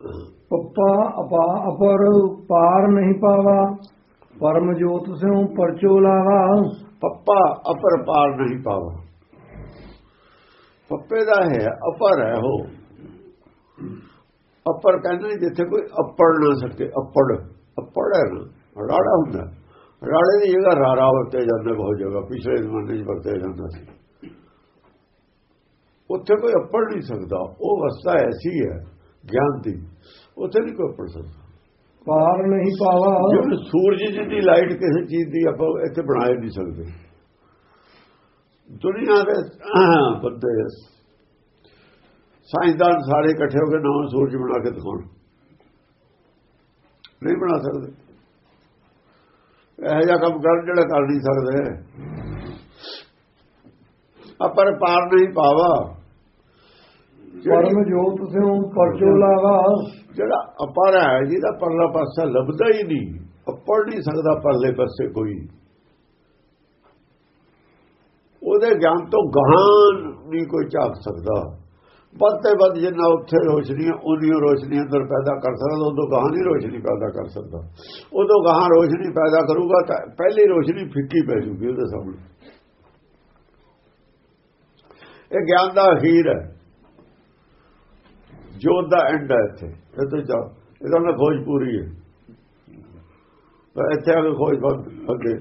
ਪੱਪਾ ਅਪਾ ਅਪਰ, ਪਾਰ ਨਹੀਂ ਪਾਵਾ, ਪਰਮ ਜੋਤ ਸਿਉ ਪਰਚੋ ਲਾਵਾ। ਪੱਪਾ ਅਪਰ, ਪਾਰ ਨਹੀਂ ਪਾਵਾ। ਪੱਪੇ ਦਾ ਹੈ, ਅਪਰ ਹੈ ਉਹ। ਅਪਰ ਕਹਿੰਦੇ ਜਿੱਥੇ ਕੋਈ ਅਪੜ ਨਾ ਸਕੇ, ਅਪੜ। ਅਪੜ ਹੈ ਨਾ, ਰਾੜਾ ਹੁੰਦਾ। ਰਾੜੇ ਦੀ ਜਗ੍ਹਾ ਰਾਰਾ ਵਰਤੇ ਜਾਂਦਾ ਬਹੁਤ ਜਗ੍ਹਾ, ਪਿਛਲੇ ਜ਼ਮਾਨੇ 'ਚ ਵਰਤੇ ਜਾਂਦਾ ਸੀ। ਉੱਥੇ ਕੋਈ ਅਪੜ ਨਹੀਂ ਸਕਦਾ, ਉਹ ਅਵਸਥਾ ਐਸੀ ਹੈ ਗਿਆਨ ਦੀ। ਉੱਥੇ ਨਹੀਂ ਕੋਈ ਅਪੜ ਸਕਦਾ ਪਾਰ ਨਹੀਂ ਪਾਵਾ। ਜਿਵੇਂ ਸੂਰਜ ਜਿੰਨੀ ਲਾਈਟ ਕਿਸੇ ਚੀਜ਼ ਦੀ ਆਪਾਂ ਇੱਥੇ ਬਣਾ ਹੀ ਨਹੀਂ ਸਕਦੇ। ਦੁਨੀਆ ਦੇ ਬੰਦੇ ਸਾਇੰਸਦਾਨ ਸਾਰੇ ਇਕੱਠੇ ਹੋ ਕੇ ਨਵਾਂ ਸੂਰਜ ਬਣਾ ਕੇ ਦਿਖਾਉਣ। ਨਹੀਂ ਬਣਾ ਸਕਦੇ। ਇਹੋ ਜਿਹਾ ਕੰਮ ਕਰ ਜਿਹੜਾ ਕਰ ਨਹੀਂ ਸਕਦੇ। ਅਪਰ ਪਾਰ ਨਹੀਂ ਪਾਵਾ। ਪਰਮ ਜੋਤ ਸਿਉ ਪਰਚੋ ਲਾਵਾ। ਜਿਹੜਾ ਅਪਰ ਹੈ ਜਿਹਦਾ ਪਰਲਾ ਪਾਸਾ ਲੱਭਦਾ ਹੀ ਨਹੀਂ ਅਪੜ ਨਹੀਂ ਸਕਦਾ ਪਰਲੇ ਪਾਸੇ ਕੋਈ। ਉਹਦੇ ਗਿਆਨ ਤੋਂ ਗਾਹਾਂ ਨਹੀਂ ਕੋਈ ਝਾਕ ਸਕਦਾ। ਵੱਧ ਤੇ ਵੱਧ ਜਿੰਨਾ ਉੱਥੇ ਰੋਸ਼ਨੀ ਹੈ ਉਨੀ ਰੋਸ਼ਨੀ ਅੰਦਰ ਪੈਦਾ ਕਰ ਸਕਦਾ ਉਦੋਂ ਗਾਹਾਂ ਨਹੀਂ ਰੋਸ਼ਨੀ ਪੈਦਾ ਕਰ ਸਕਦਾ। ਉਦੋਂ ਗਾਹਾਂ ਰੋਸ਼ਨੀ ਪੈਦਾ ਕਰੂਗਾ ਤਾਂ ਪਹਿਲੀ ਰੋਸ਼ਨੀ ਫਿੱਕੀ ਪੈ ਜੂਗੀ ਉਹਦੇ ਸਾਹਮਣੇ। ਇਹ ਗਿਆਨ ਦਾ ਅਖੀਰ ਹੈ। ਜੋਤ ਦਾ ਐਂਡ ਹੈ ਇੱਥੇ। ਤੋਂ ਜਾ ਇਹਦਾ ਨਾ ਖੋਜ ਪੂਰੀ ਹੈ। ਪਰ ਇੱਥੇ ਆ ਕੇ ਖੋਜ ਬੰਦ ਅੱਗੇ।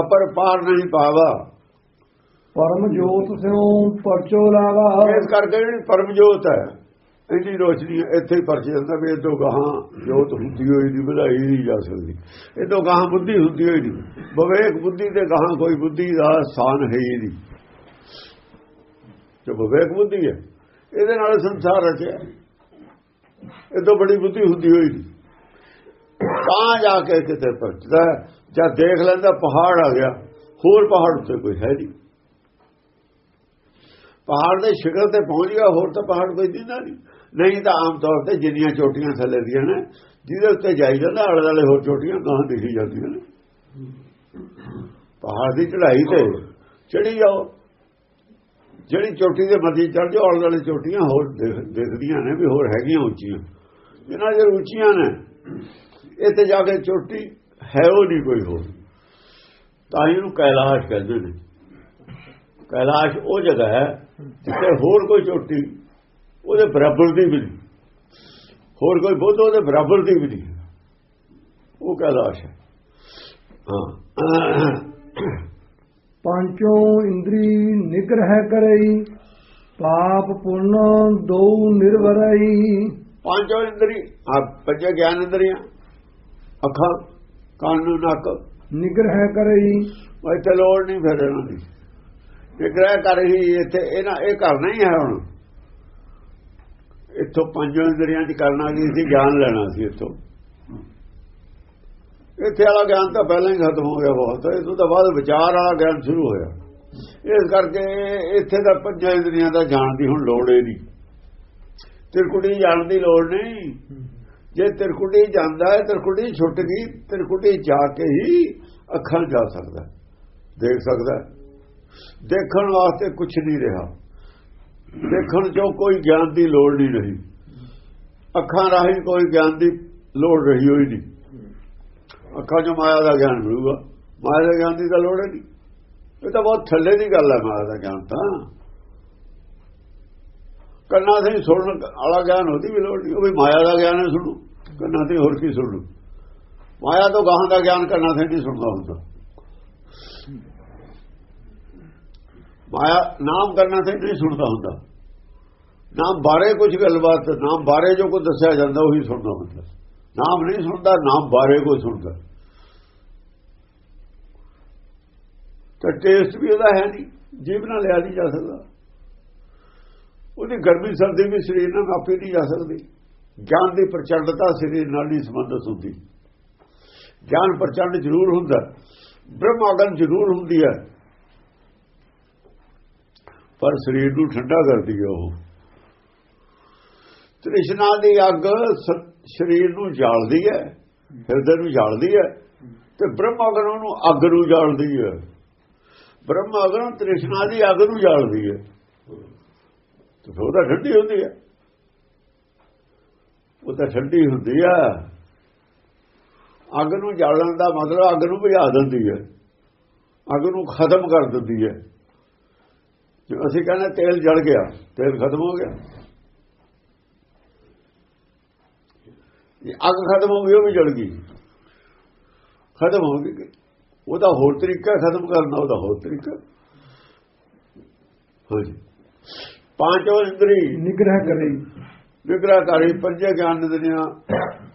ਅਪਰ ਪਾਰ ਨਹੀਂ ਪਾਵਾ। ਪਰਮ ਜੋਤ ਸਿਉ ਪਰਚੋ ਲਾਵਾ। ਇਸ ਕਰਕੇ ਜਿਹੜੀ ਪਰਮ ਜੋਤ ਹੈ। ਇਹਦੀ ਰੋਸ਼ਨੀ ਇੱਥੇ ਹੀ ਪਰਚ ਜਾਂਦਾ ਵੀ ਤੋਂ ਗਾਹਾਂ ਜੋਤ ਹੁੰਦੀ ਹੋਈ ਨਹੀਂ ਵਧਾਈ ਨਹੀਂ ਜਾ ਸਕਦੀ। ਤੋਂ ਗਾਹਾਂ ਬੁੱਧੀ ਹੁੰਦੀ ਹੋਈ ਨਹੀਂ। ਵਿਵੇਕ ਬੁੱਧੀ ਤੇ ਗਾਹਾਂ ਕੋਈ ਬੁੱਧੀ ਦਾ ਸਥਾਨ ਹੈ ਹੀ ਨਹੀਂ। ਜੋ ਵਿਵੇਕ ਬੁੱਧੀ ਹੈ। ਇਹਦੇ ਨਾਲ ਸੰਸਾਰ ਰਚਿਆ। ਇਹ ਤੋਂ ਬੜੀ ਬੁੱਧੀ ਹੁੰਦੀ ਹੋਈ ਤਾਂ ਜਾ ਕੇ ਕਿਤੇ ਪਹੁੰਚਦਾ ਜਾਂ ਦੇਖ ਲੈਂਦਾ ਪਹਾੜ ਆ ਗਿਆ। ਹੋਰ ਪਹਾੜ ਉੱਤੇ ਕੋਈ ਹੈ ਨਹੀਂ ਪਹਾੜ ਦੇ ਸ਼ਿਖਰ ਤੇ ਪਹੁੰਚ ਗਿਆ, ਹੋਰ ਤਾਂ ਪਹਾੜ ਕੋਈ ਦਿੰਦਾ ਨਹੀਂ ਨਹੀਂ ਤਾਂ ਆਮ ਤੌਰ ਤੇ ਜਿੰਨੀਆਂ ਚੋਟੀਆਂ ਥੱਲੇ ਦੀਆਂ ਨੇ, ਜਿਹਦੇ ਉੱਤੇ ਜਾਈ ਜਾਂਦਾ, ਆਲੇ ਦੁਆਲੇ ਹੋਰ ਚੋਟੀਆਂ ਗਾਹਾਂ ਦਿਖੀ ਜਾਂਦੀਆਂ ਨੇ। ਪਹਾੜ ਦੀ ਚੜ੍ਹਾਈ ਤੇ ਚੜੀ ਜਾਓ। ਜਿਹੜੀ ਚੋਟੀ ਦੇ ਮੱਥੇ ਚੜ ਜਾਓ ਆਲੇ ਦੁਆਲੇ ਚੋਟੀਆਂ ਹੋਰ ਦਿਖਦੀਆਂ ਨੇ ਵੀ ਹੋਰ ਹੈਗੀਆਂ ਉੱਚੀਆਂ। ਜਿਨ੍ਹਾਂ ਜੇ ਉੱਚੀਆਂ ਨੇ, ਇੱਥੇ ਜਾ ਕੇ ਚੋਟੀ ਹੈ ਉਹ ਨਹੀਂ ਕੋਈ ਹੋਰ। ਤਾਂ ਹੀ ਇਹਨੂੰ ਕੈਲਾਸ਼ ਕਹਿੰਦੇ ਨੇ। ਕੈਲਾਸ਼ ਉਹ ਜਗ੍ਹਾ ਹੈ ਜਿੱਥੇ ਹੋਰ ਕੋਈ ਚੋਟੀ ਉਹਦੇ ਬਰਾਬਰ ਦੀ ਵੀ ਹੋਰ ਕੋਈ ਬੁੱਧ ਉਹਦੇ ਬਰਾਬਰ ਦੀ ਵੀ ਨਹੀਂ। ਉਹ ਕੈਲਾਸ਼ ਹੈ। ਹਾਂ। ਪੰਚੋ ਇੰਦਰੀ ਨਿਗ੍ਰਹਿ ਕਰਈ ਪਾਪ ਪੁੰਨ ਦੋ ਨਿਰਵਰਈ। ਪੰਜੋ ਇੰਦਰੀ ਆ ਪੰਜੇ ਗਿਆਨ ਇੰਦਰੀਆਂ ਅੱਖਾਂ ਕੰਨ ਨੱਕ। ਨਿਗ੍ਰਹਿ ਕਰਈ। ਉਹ ਇੱਥੇ ਲੋੜ ਨਹੀਂ ਫਿਰ ਇਹਨਾਂ ਦੀ। ਵਿਗ੍ਰਹਿ ਕਰ ਹੀ ਇੱਥੇ ਇਹਨਾਂ ਇਹ ਕਰਨਾ ਹੀ ਹੈ ਹੁਣ। ਇੱਥੋਂ ਪੰਜੋ ਇੰਦਰੀਆਂ ਦੀ ਕਰਨਾ ਸੀ ਗਿਆਨ ਲੈਣਾ ਸੀ ਇੱਥੋਂ। ਇੱਥੇ ਵਾਲਾ ਗਿਆਨ ਤਾਂ ਪਹਿਲਾਂ ਹੀ ਖਤਮ ਹੋ ਗਿਆ ਬਹੁਤ। ਇਹ ਤੋਂ ਬਾਅਦ ਵਿਚਾਰ ਵਾਲਾ ਗਿਆਨ ਸ਼ੁਰੂ ਹੋਇਆ। ਇਸ ਕਰਕੇ ਇੱਥੇ ਦਾ ਪੰਜਾਂ ਇੰਦਰੀਆਂ ਦਾ ਜਾਣ ਦੀ ਹੁਣ ਲੋੜ ਹੀ ਨਹੀਂ। ਤਿਰਕੁਟੀ ਜਾਣ ਦੀ ਲੋੜ ਨਹੀਂ। ਜੇ ਤਿਰਕੁਟੀ ਜਾਂਦਾ ਹੈ, ਤਿਰਕੁਟੀ ਛੁੱਟ ਗਈ, ਤਿਰਕੁਟੀ ਜਾ ਕੇ ਹੀ ਅੱਖਾਂ ਜਾ ਸਕਦਾ ਦੇਖ ਸਕਦਾ ਦੇਖਣ ਵਾਸਤੇ ਕੁਝ ਨਹੀਂ ਰਿਹਾ। ਦੇਖਣ ਜੋ ਕੋਈ ਗਿਆਨ ਦੀ ਲੋੜ ਨਹੀਂ। ਰਹੀ ਅੱਖਾਂ ਰਾਹੀਂ ਕੋਈ ਗਿਆਨ ਦੀ ਲੋੜ ਰਹੀ ਹੋਈ ਨਹੀਂ। ਅੱਖਾਂ 'ਚ ਮਾਇਆ ਦਾ ਗਿਆਨ ਮਿਲੂਗਾ। ਮਾਇਆ ਦੇ ਗਿਆਨ ਦੀ ਤਾਂ ਲੋੜ ਹੀ ਨਹੀਂ ਇਹ ਤਾਂ ਬਹੁਤ ਥੱਲੇ ਦੀ ਗੱਲ ਹੈ ਮਾਇਆ ਦਾ ਗਿਆਨ ਤਾਂ। ਕੰਨਾਂ ਤੇ ਸੁਣਨ ਵਾਲਾ ਗਿਆਨ ਉਹਦੀ ਵੀ ਲੋੜ ਨਹੀਂ ਉਹ ਵੀ ਮਾਇਆ ਦਾ ਗਿਆਨ ਹੈ ਸੁਣੂ। ਕੰਨਾਂ ਤੇ ਹੋਰ ਕੀ ਸੁਣੂ ਮਾਇਆ ਤੋਂ ਗਾਹਾਂ ਦਾ ਗਿਆਨ ਕੰਨਾਂ ਤੇ ਨਹੀਂ ਸੁਣਦਾ ਹੁੰਦਾ। ਮਾਇਆ ਨਾਮ ਕਰਨਾ ਤੇ ਨਹੀਂ ਸੁਣਦਾ ਹੁੰਦਾ। ਨਾਮ ਬਾਰੇ ਕੁਝ ਗੱਲਬਾਤ, ਨਾਮ ਬਾਰੇ ਜੋ ਕੁਝ ਦੱਸਿਆ ਜਾਂਦਾ, ਉਹੀ ਸੁਣਦਾ ਹੁੰਦਾ। ਨਾਮ ਨਹੀਂ ਸੁਣਦਾ, ਨਾਮ ਬਾਰੇ ਕੋਈ ਸੁਣਦਾ। ਤਾਂ ਟੇਸਟ ਵੀ ਉਹਦਾ ਹੈ ਨਹੀਂ, ਜੀਭ ਨਾਲ ਲਿਆ ਨਹੀਂ ਜਾ ਸਕਦਾ। ਉਹਦੀ ਗਰਮੀ ਸਰਦੀ ਵੀ ਸਰੀਰ ਨਾਲ ਮਾਪੀ ਨਹੀਂ ਜਾ ਸਕਦੀ। ਗਿਆਨ ਦੀ ਪ੍ਰਚੰਡਤਾ ਸਰੀਰ ਨਾਲ ਨਹੀਂ ਸੰਬੰਧਿਤ ਹੁੰਦੀ। ਗਿਆਨ ਪ੍ਰਚੰਡ ਜ਼ਰੂਰ ਹੁੰਦਾ ਬ੍ਰਹਮਾਗਨ ਜ਼ਰੂਰ ਹੁੰਦੀ ਹੈ। ਪਰ ਸਰੀਰ ਨੂੰ ਠੰਡਾ ਕਰਦੀ ਹੈ ਉਹ। ਤ੍ਰਿਸ਼ਨਾ ਦੀ ਅੱਗ ਸਰੀਰ ਨੂੰ ਜਾਲਦੀ ਹੈ, ਹਿਰਦੇ ਨੂੰ ਜਾਲਦੀ ਹੈ ਤੇ ਬ੍ਰਹਮਾਗਨ ਉਹਨੂੰ ਅੱਗ ਨੂੰ ਜਾਲਦੀ ਹੈ। ਬ੍ਰਹਮਾਗਨ ਤ੍ਰਿਸ਼ਨਾ ਦੀ ਅੱਗ ਨੂੰ ਜਾਲਦੀ ਹੈ। ਤੇ ਫਿਰ ਉਹਦਾ ਠੰਡੀ ਹੁੰਦੀ ਹੈ। ਉਹ ਤਾਂ ਠੰਡੀ ਹੁੰਦੀ ਆ ਅੱਗ ਨੂੰ ਜਾਲਣ ਦਾ ਮਤਲਬ ਅੱਗ ਨੂੰ ਬੁਝਾ ਦਿੰਦੀ ਹੈ। ਅੱਗ ਨੂੰ ਖਤਮ ਕਰ ਦਿੰਦੀ ਹੈ। ਜੇ ਅਸੀਂ ਕਹਿੰਦੇ ਤੇਲ ਜਲ ਗਿਆ, ਤੇਲ ਖਤਮ ਹੋ ਗਿਆ। ਅੱਗ ਖਤਮ ਹੋ ਗਈ ਉਹ ਵੀ ਜਲ ਗਈ। ਖਤਮ ਹੋ ਗਈ। ਉਹਦਾ ਹੋਰ ਤਰੀਕਾ ਖਤਮ ਕਰਨ ਦਾ ਉਹਦਾ ਹੋਰ ਤਰੀਕਾ। ਹਾਂਜੀ ਪਾਂਚੋ ਇੰਦਰੀ। ਨਿਗ੍ਰਹ ਕਰੇ। ਵਿਗਰਾ ਕਰੀ ਪੰਜੇ ਗਿਆਨ ਇੰਦਰੀਆਂ।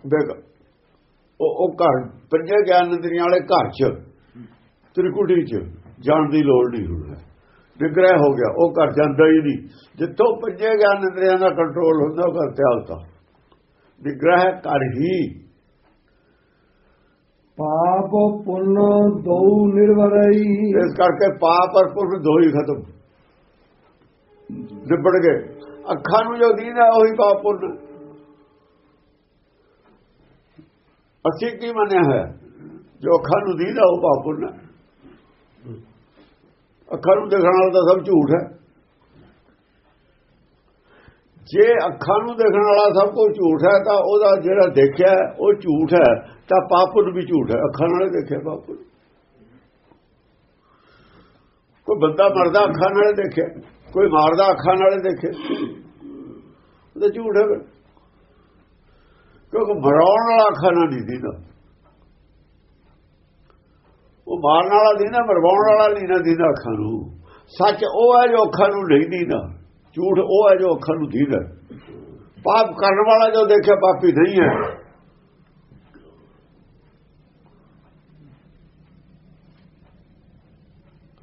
ਬੇਗ ਉਹ ਉਹ ਘਰ ਪੰਜੇ ਗਿਆਨ ਇੰਦਰੀਆਂ ਵਾਲੇ ਘਰ ਚ ਤ੍ਰਿਕੁਟੀ ਚ ਜਾਣ ਦੀ ਲੋੜ ਨਹੀਂ ਹੁੰਦਾ ਵਿਗ੍ਰਹਿ ਹੋ ਗਿਆ ਉਹ ਘਰ ਜਾਂਦਾ ਹੀ ਨਹੀਂ। ਜਿੱਥੋਂ ਪੰਜੇ ਗਿਆਨ ਇੰਦਰੀਆਂ ਦਾ ਕੰਟਰੋਲ ਹੁੰਦਾ ਉਹ ਘਰ ਤਿਆਗਤਾ ਵਿਗ੍ਰਹਿ ਕਰ ਹੀ। ਪਾਪ ਪੁੰਨ ਦੋ ਨਿਰਵਰਈ। ਇਸ ਕਰਕੇ ਪਾਪ ਔਰ ਪੁੰਨ ਦੋ ਹੀ ਖਤਮ। ਨਿਬੜ ਗਏ। ਅੱਖਾਂ ਨੂੰ ਜੋ ਦੀਦਾ ਉਹੀ ਪਾਪ ਪੁੰਨ। ਅਸੀਂ ਕੀ ਮੰਨਿਆ ਹੈ? ਜੋ ਅੱਖਾਂ ਨੂੰ ਦੀਦਾ ਉਹ ਪਾਪ ਪੁੰਨ। ਅੱਖਾਂ ਨੂੰ ਦੇਖਣ ਵਾਲਾ ਤਾਂ ਸਭ ਝੂਠ ਹੈ। ਜੇ ਅੱਖਾਂ ਨੂੰ ਦੇਖਣ ਵਾਲਾ ਸਭ ਕੁਝ ਝੂਠ ਹੈ, ਤਾਂ ਉਹਦਾ ਜਿਹੜਾ ਦੇਖਿਆ ਉਹ ਝੂਠ ਹੈ, ਤਾਂ ਪਾਪ ਨੂੰ ਵੀ ਝੂਠ ਹੈ। ਅੱਖਾਂ ਨਾਲੇ ਦੇਖਿਆ ਪਾਪ ਪੁੰਨ ਕੋਈ ਬੰਦਾ ਮਰਦਾ ਅੱਖਾਂ ਨਾਲੇ ਦੇਖਿਆ ਕੋਈ ਮਾਰਦਾ ਅੱਖਾਂ ਨਾਲੇ ਦੇਖਿਆ ਉਹ ਝੂਠ ਹੈ ਫਿਰ। ਕਿਉਂਕਿ ਮਰਾਉਣ ਵਾਲਾ ਅੱਖਾਂ ਨਾਲ ਨਹੀਂ ਦੀਦਾ। ਉਹ ਮਾਰਨ ਵਾਲਾ ਦੀਦਾ, ਮਰਵਾਉਣ ਵਾਲਾ ਨਹੀਂ ਨਾ ਦੀਦਾ ਅੱਖਾਂ ਨੂੰ। ਸੱਚ ਉਹ ਹੈ ਜੋ ਅੱਖਾਂ ਨੂੰ ਨਹੀਂ ਦੀਦਾ। ਝੂਠ ਉਹ ਹੈ ਜੋ ਅੱਖਾਂ ਨੂੰ ਦੀਦਾ ਪਾਪ ਕਰਨ ਵਾਲਾ ਜੋ ਦੇਖਿਆ, ਪਾਪੀ ਨਹੀਂ ਹੈ।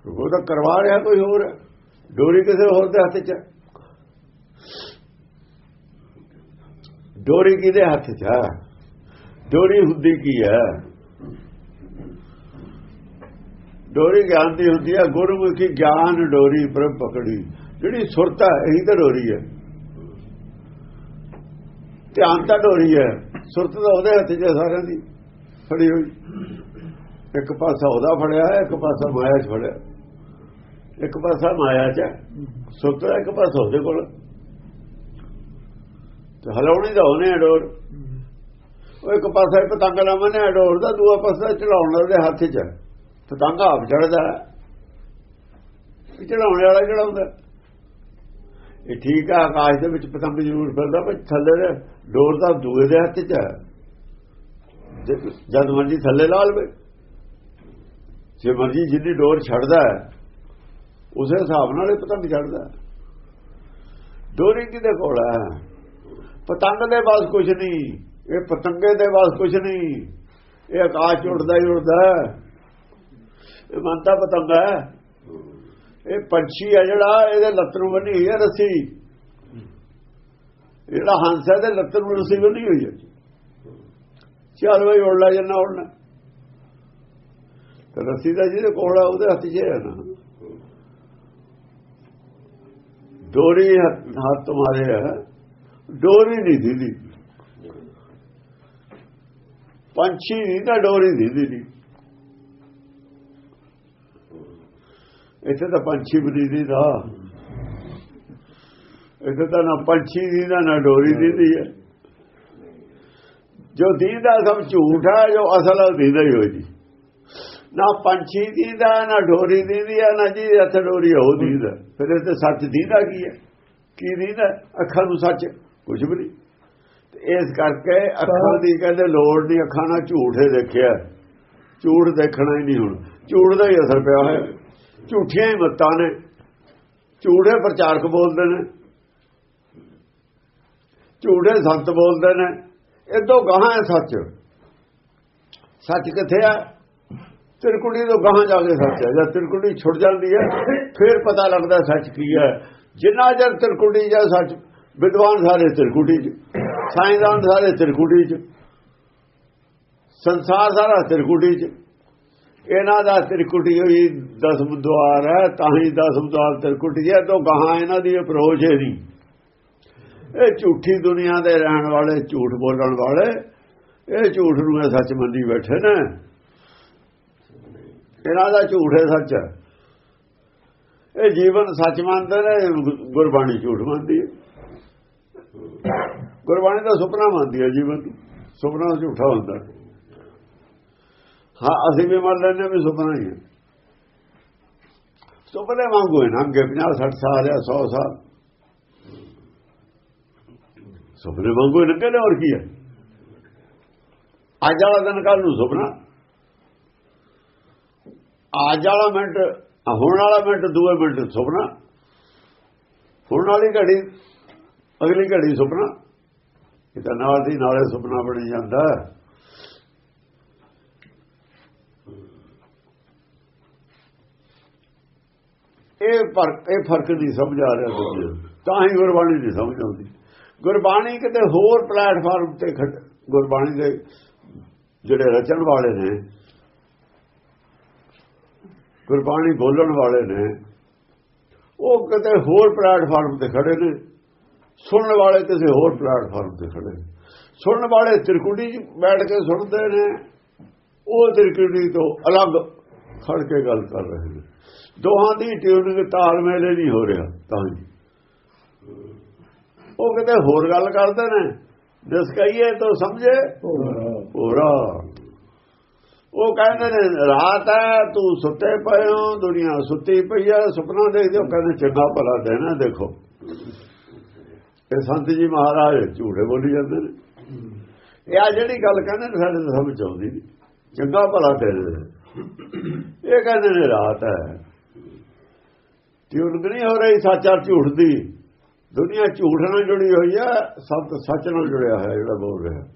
ਉਹ ਤਾਂ ਕਰਵਾ ਰਿਹਾ ਕੋਈ ਹੋਰ। ਡੋਰੀ ਕਿਸੇ ਹੋਰ ਦੇ ਹੱਥ 'ਚ ਹੈ। ਡੋਰੀ ਕਿਹਦੇ ਹੱਥ 'ਚ ਹੈ? ਡੋਰੀ ਹੁੰਦੀ ਕੀ ਹੈ? ਡੋਰੀ ਗਿਆਨ ਦੀ ਹੁੰਦੀ ਹੈ। ਗੁਰਮੁਖੀ ਗਿਆਨ ਡੋਰੀ ਬ੍ਰਹਮ ਪਕੜੀ। ਜਿਹੜੀ ਸੁਰਤ ਹੈ, ਇਹੀ ਤਾਂ ਡੋਰੀ ਹੈ। ਧਿਆਨ ਤਾਂ ਡੋਰੀ ਹੈ। ਸੁਰਤ ਤਾਂ ਉਹਦੇ ਹੱਥ 'ਚ ਹੈ ਸਾਰਿਆਂ ਦੀ, ਫੜੀ ਹੋਈ। ਇੱਕ ਪਾਸਾ ਉਹਦਾ ਫੜਿਆ ਇੱਕ ਪਾਸਾ ਮਾਇਆ 'ਚ ਫੜਿਆ। ਇੱਕ ਪਾਸਾ ਮਾਇਆ 'ਚ ਹੈ। ਸੁਰਤ ਦਾ ਇੱਕ ਪਾਸਾ ਉਹਦੇ ਕੋਲ। ਤੇ ਹਲਾਉਣੀ ਦਾ ਉਹਨੇ ਹੈ ਡੋਰ। ਉਹ ਇੱਕ ਪਾਸਾ ਪਤੰਗ ਲਾਵਣੇ ਹੈ ਡੋਰ ਦਾ, ਦੂਆ ਪਾਸਾ ਚੜਾਉਣ ਵਾਲੇ ਹੱਥ 'ਚ ਹੈ। ਪਤੰਗ ਆਪ ਚੜਦਾ ਚੜਾਉਣ ਵਾਲਾ ਚੜਾਉਂਦਾ ਇਹ ਠੀਕ ਹੈ ਆਕਾਸ਼ ਦੇ ਵਿੱਚ ਪਤੰਗ ਜ਼ਰੂਰ ਫਿਰਦਾ, ਪਰ ਥੱਲੇ ਦੇ ਡੋਰ ਤਾਂ ਦੂਏ ਦੇ ਹੱਥ 'ਚ ਹੈ ਜਦ ਮਰਜ਼ੀ ਥੱਲੇ ਲਾ ਲਵੇ। ਜੇ ਮਰਜ਼ੀ ਜਿੰਨੀ ਡੋਰ ਛੱਡਦਾ ਹੈ, ਉਸੇ ਹਿਸਾਬ ਨਾਲ ਇਹ ਪਤੰਗ ਛੱਡਦਾ ਡੋਰੀ ਕਿਹਦੇ ਕੋਲ ਹੈ। ਪਤੰਗ ਦੇ ਬਾਸ ਕੁਝ ਨਹੀਂ, ਇਹ ਪਤੰਗੇ ਦੇ ਬਾਸ ਕੁਝ ਨਹੀਂ, ਇਹ ਆਕਾਸ਼ 'ਚ ਉੱਡਦਾ ਹੀ ਉੱਡਦਾ ਇਹ ਮੰਨਤਾ ਪਤੰਗ ਹੈ। ਇਹ ਪੰਛੀ ਹੈ ਜਿਹੜਾ, ਇਹਦੇ ਲੱਤ ਨੂੰ ਬੰਨੀ ਹੋਈ ਹੈ ਰੱਸੀ। ਜਿਹੜਾ ਹੰਸ ਹੈ ਤੇ ਲੱਤ ਨੂੰ ਰੱਸੀ ਬੰਨੀ ਹੋਈ ਹੈ ਚੱਲ ਬਈ, ਉੜ ਲੈ ਜੰਨਾ ਉੜਨਾ। ਤੇ ਰੱਸੀ ਦਾ ਜਿਹਦੇ ਕੋਲ ਆ, ਉਹਦੇ ਹੱਥ 'ਚ ਹੈ ਨਾ। ਡੋਰੀ ਹੱਥ ਹੱਥ ਹੈ ਡੋਰੀ ਨਹੀਂ ਦੀਦੀ। ਪੰਛੀ ਨਹੀਂ ਤਾਂ ਡੋਰੀ ਦੀਦੀ। ਨਹੀਂ ਇੱਥੇ ਤਾਂ ਪੰਛੀ ਵੀ ਨਹੀਂ ਇੱਥੇ ਤਾਂ ਨਾ ਪੰਛੀ ਦੀਦਾ ਨਾ ਡੋਰੀ ਦੀਦੀ ਹੈ। ਜੋ ਦੀਦਾ ਸਭ ਝੂਠ ਹੈ ਜੋ ਅਸਲ ਹੈ ਦੀਦਾ ਹੀ ਹੋਈ ਜੀ ਨਾ ਪੰਛੀ ਦੀਦਾ ਨਾ ਡੋਰੀ ਦੀਦੀ ਹੈ ਨਾ ਜੀ ਹੱਥ ਡੋਰੀ ਹੈ, ਉਹ ਦੀਦਾ ਫਿਰ ਇਹ ਤੇ ਸੱਚ ਦੀਦਾ ਕੀ ਹੈ? ਕੀ ਦੀਦਾ ਅੱਖਾਂ ਨੂੰ ਸੱਚ ਕੁਝ ਵੀ ਨਹੀਂ। ਤੇ ਇਸ ਕਰਕੇ ਅੱਖਾਂ ਦੀ ਕਹਿੰਦੇ ਲੋੜ ਨਹੀਂ ਅੱਖਾਂ ਨਾਲ ਝੂਠੇ ਦੇਖਿਆ। ਝੂਠ ਦੇਖਣਾ ਹੀ ਨਹੀਂ ਹੁਣ। ਝੂਠ ਦਾ ਹੀ ਅਸਰ ਪਿਆ ਹੋਇਆ। ਝੂਠੀਆਂ ਹੀ ਮੱਤਾਂ ਨੇ, ਝੂਠੇ ਪ੍ਰਚਾਰਕ ਬੋਲਦੇ ਨੇ, ਝੂਠੇ ਸੰਤ ਬੋਲਦੇ ਨੇ ਇਦੋਂ ਗਾਹਾਂ ਹੈ ਸੱਚ। ਸੱਚ ਕਿੱਥੇ ਆ? ਤਿਰਕੁੜੀ ਤੋਂ ਗਾਹਾਂ ਜਾ ਕੇ ਸੱਚ ਹੈ। ਜਦ ਤਿਰਕੁੜੀ ਛੁੱਟ ਜਾਂਦੀ ਹੈ, ਫਿਰ ਪਤਾ ਲੱਗਦਾ ਸੱਚ ਕੀ ਹੈ। ਜਿੰਨਾ ਚਿਰ ਤਿਰਕੁੜੀ ਜਾਂ ਸੱਚ, ਵਿਦਵਾਨ ਸਾਰੇ ਤਿਰਕੁੜੀ ਚ, ਸਾਇੰਸਦਾਨ ਸਾਰੇ ਤਿਰਕੁੜੀ ਚ, ਸੰਸਾਰ ਸਾਰਾ ਤਿਰਕੁੜੀ ਚ ਇਹਨਾਂ ਦਾ ਤ੍ਰਿਕੁਟੀ ਹੋਈ ਦਸਮ ਦੁਆਰ ਹੈ, ਤਾਂ ਹੀ ਦਸਮ ਦੁਆਰ ਤਿਰਕੁਟੀ ਹੈ, ਤੋਂ ਗਾਹਾਂ ਇਹਨਾਂ ਦੀ ਅਪਰੋਚ ਹੈ ਨਹੀਂ। ਇਹ ਝੂਠੀ ਦੁਨੀਆ ਦੇ ਰਹਿਣ ਵਾਲੇ, ਝੂਠ ਬੋਲਣ ਵਾਲੇ, ਇਹ ਝੂਠ ਨੂੰ ਇਹ ਸੱਚ ਮੰਨੀ ਬੈਠੇ ਨੇ। ਇਹਨਾਂ ਦਾ ਝੂਠ ਹੈ ਸੱਚ। ਇਹ ਜੀਵਨ ਸੱਚ ਮੰਨਦੇ ਨੇ, ਗੁਰਬਾਣੀ ਝੂਠ ਮੰਨਦੀ ਹੈ। ਗੁਰਬਾਣੀ ਦਾ ਸੁਪਨਾ ਮੰਨਦੀ ਹੈ ਜੀਵਨ ਨੂੰ ਸੁਪਨਾ ਝੂਠਾ ਹੁੰਦਾ। ਹਾਂ ਹਾਂ, ਅਸੀਂ ਵੀ ਮੰਨ ਲੈਂਦੇ ਹਾਂ ਵੀ ਸੁਪਨਾ ਹੀ ਹੈ। ਸੁਪਨੇ ਵਾਂਗੂ ਹੈ ਨਾ ਅੱਗੇ 50 60 ਸਾਲ ਜਾਂ 100 ਸਾਲ। ਸੁਪਨੇ ਵਾਂਗੂ ਹੀ ਲੰਘੇ ਹੋਰ ਕੀ ਹੈ? ਅੱਜ ਵਾਲਾ ਦਿਨ ਕੱਲ ਨੂੰ ਸੁਪਨਾ। ਅੱਜ ਵਾਲਾ ਮਿੰਟ ਹੁਣ ਵਾਲਾ ਮਿੰਟ, ਦੂਏ ਮਿੰਟ ਸੁਪਨਾ। ਹੁਣ ਵਾਲੀ ਘੜੀ, ਅਗਲੀ ਘੜੀ ਸੁਪਨਾ। ਇਹ ਤਾਂ ਨਾਲ ਦੀ ਨਾਲੇ ਸੁਪਨਾ ਬਣੀ ਜਾਂਦਾ। ਇਹ ਫ਼ਰਕ ਇਹ ਫ਼ਰਕ ਨਹੀਂ ਸਮਝ ਆ ਰਿਹਾ ਦੁਨੀਆ ਨੂੰ। ਤਾਂ ਹੀ ਗੁਰਬਾਣੀ ਨਹੀਂ ਸਮਝ ਆਉਂਦੀ। ਗੁਰਬਾਣੀ ਕਿਤੇ ਹੋਰ ਪਲੇਟਫਾਰਮ ਤੇ ਖੜ- ਗੁਰਬਾਣੀ ਦੇ ਜਿਹੜੇ ਰਚਣ ਵਾਲੇ ਨੇ ਗੁਰਬਾਣੀ ਬੋਲਣ ਵਾਲੇ ਨੇ ਉਹ ਕਿਤੇ ਹੋਰ ਪਲੇਟਫਾਰਮ ਤੇ ਖੜੇ ਨੇ। ਸੁਣਨ ਵਾਲੇ ਕਿਸੇ ਹੋਰ ਪਲੇਟਫਾਰਮ ਤੇ ਖੜੇ ਨੇ। ਸੁਣਨ ਵਾਲੇ ਤਿਰਕੁੜੀ 'ਚ ਬੈਠ ਕੇ ਸੁਣਦੇ ਨੇ ਉਹ ਤਿਰਕੁੜੀ ਤੋਂ ਅਲੱਗ ਖੜ ਕੇ ਗੱਲ ਕਰ ਰਹੇ ਨੇ। ਦੋਹਾਂ ਦੀ ਟਿਊਨਿੰਗ ਤਾਲਮੇਲ ਨਹੀਂ ਹੋ ਰਿਹਾ ਤਾਂ ਜੀ ਉਹ ਕਿਤੇ ਹੋਰ ਗੱਲ ਕਰਦੇ ਨੇ ਜਿਸ ਕਹੀਏ ਤਾਂ ਸਮਝੇ ਹੋਰਾ ਉਹ ਕਹਿੰਦੇ ਨੇ ਰਾਤ ਹੈ ਤੂੰ ਸੁੱਤੇ ਪਏ ਹੋ ਦੁਨੀਆ ਸੁੱਤੀ ਪਈ ਹੈ ਸੁਪਨਾ ਦੇਖਦੇ ਹੋ। ਕਹਿੰਦੇ ਚੰਗਾ ਭਲਾ ਦੇਣਾ ਦੇਖੋ। ਇਹ ਸੰਤ ਜੀ ਮਹਾਰਾਜ ਝੂਠੇ ਬੋਲੀ ਜਾਂਦੇ ਨੇ। ਇਹ ਆ ਜਿਹੜੀ ਗੱਲ ਕਹਿੰਦੇ ਨੇ ਸਾਡੇ ਸਮਝ ਆਉਂਦੀ ਨਹੀਂ। ਚੰਗਾ ਭਲਾ ਦੇਣਾ ਇਹ ਕਹਿੰਦੇ ਨੇ ਰਾਤ ਹੈ। ਝੂਠ ਨਹੀਂ ਹੋ ਰਹੀ, ਸੱਚਾ ਝੂਠ ਦੀ। ਦੁਨੀਆ ਝੂਠ ਨਾਲ ਜੁੜੀ ਹੋਈ ਹੈ, ਸਭ ਸੱਚ ਨਾਲ ਜੁੜਿਆ ਹੋਇਆ ਜਿਹੜਾ ਬੋਲ ਰਿਹਾ।